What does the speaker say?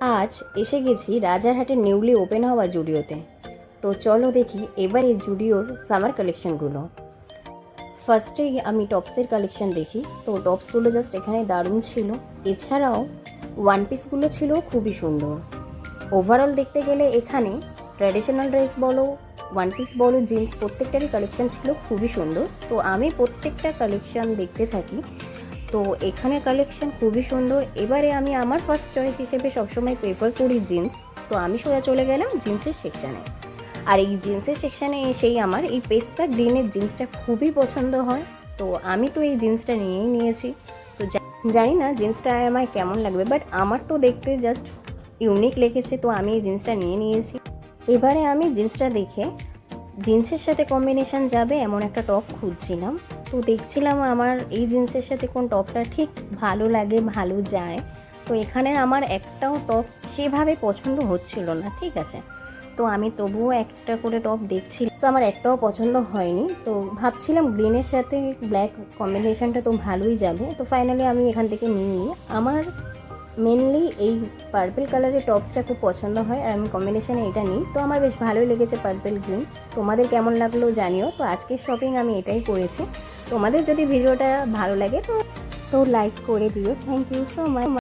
আজ এসে গেছি রাজারহাটের নিউলি ওপেন হওয়া জুডিওতে। তো চলো দেখি এবার এই জুডিওর সামার কালেকশনগুলো ফার্স্টেই আমি টপসের কালেকশন দেখি। তো টপসগুলো জাস্ট এখানে দারুণ ছিল। এছাড়াও ওয়ান পিসগুলো ছিল খুবই সুন্দর। ওভারঅল দেখতে গেলে এখানে ট্র্যাডিশনাল ড্রেস বলো ওয়ান পিস বলো জিন্স প্রত্যেকটারই কালেকশন ছিল খুবই সুন্দর। তো আমি প্রত্যেকটা কালেকশন দেখতে থাকি। তো এখানে কালেকশন খুবই সুন্দর। এবারে আমি আমার ফার্স্ট চয়েস হিসেবে সবসময় প্রেফার করি জিন্স তো আমি সোজা চলে গেলাম জিন্সের সেকশানে আর এই জিন্সের সেকশানে এসেই আমার এই পেস্তা গ্রিনের জিন্সটা খুবই পছন্দ হয়। তো আমি তো এই জিন্সটা নিয়েই নিয়েছি। তো জানি না জিন্সটা আমায় কেমন লাগবে বাট আমার তো দেখতে জাস্ট ইউনিক লেগেছে, তো আমি এই জিন্সটা নিয়ে নিয়েছি। এবারে আমি জিন্সটা দেখে জিন্সের সাথে কম্বিনেশন যাবে এমন একটা টপ খুঁজছিলাম। তো দেখছিলাম আমার এই জিন্সের সাথে কোন টপটা ঠিক ভালো লাগে, ভালো যায়। তো এখানে আমার একটাও টপ সেভাবে পছন্দ হচ্ছিল না, ঠিক আছে? তো আমি তবুও একটা করে টপ দেখছিলাম। তো আমার একটাও পছন্দ হয়নি। তো ভাবছিলাম গ্রিনের সাথে ব্ল্যাক কম্বিনেশনটা তো ভালোই যাবে। তো ফাইনালি আমি এখান থেকে নিয়ে নিই আমার মেনলি এই পার্পেল কালারের টপসটা খুব পছন্দ হয়, আর আমি কম্বিনেশানে এটা নিই। তো আমার বেশ ভালোই লেগেছে পার্পেল গ্রিন তোমাদের কেমন লাগল জানিও। তো আজকের শপিং আমি এটাই করেছি। তোমাদের যদি ভিডিওটা ভালো লাগে, তো তো লাইক করে দিও। Thank you so much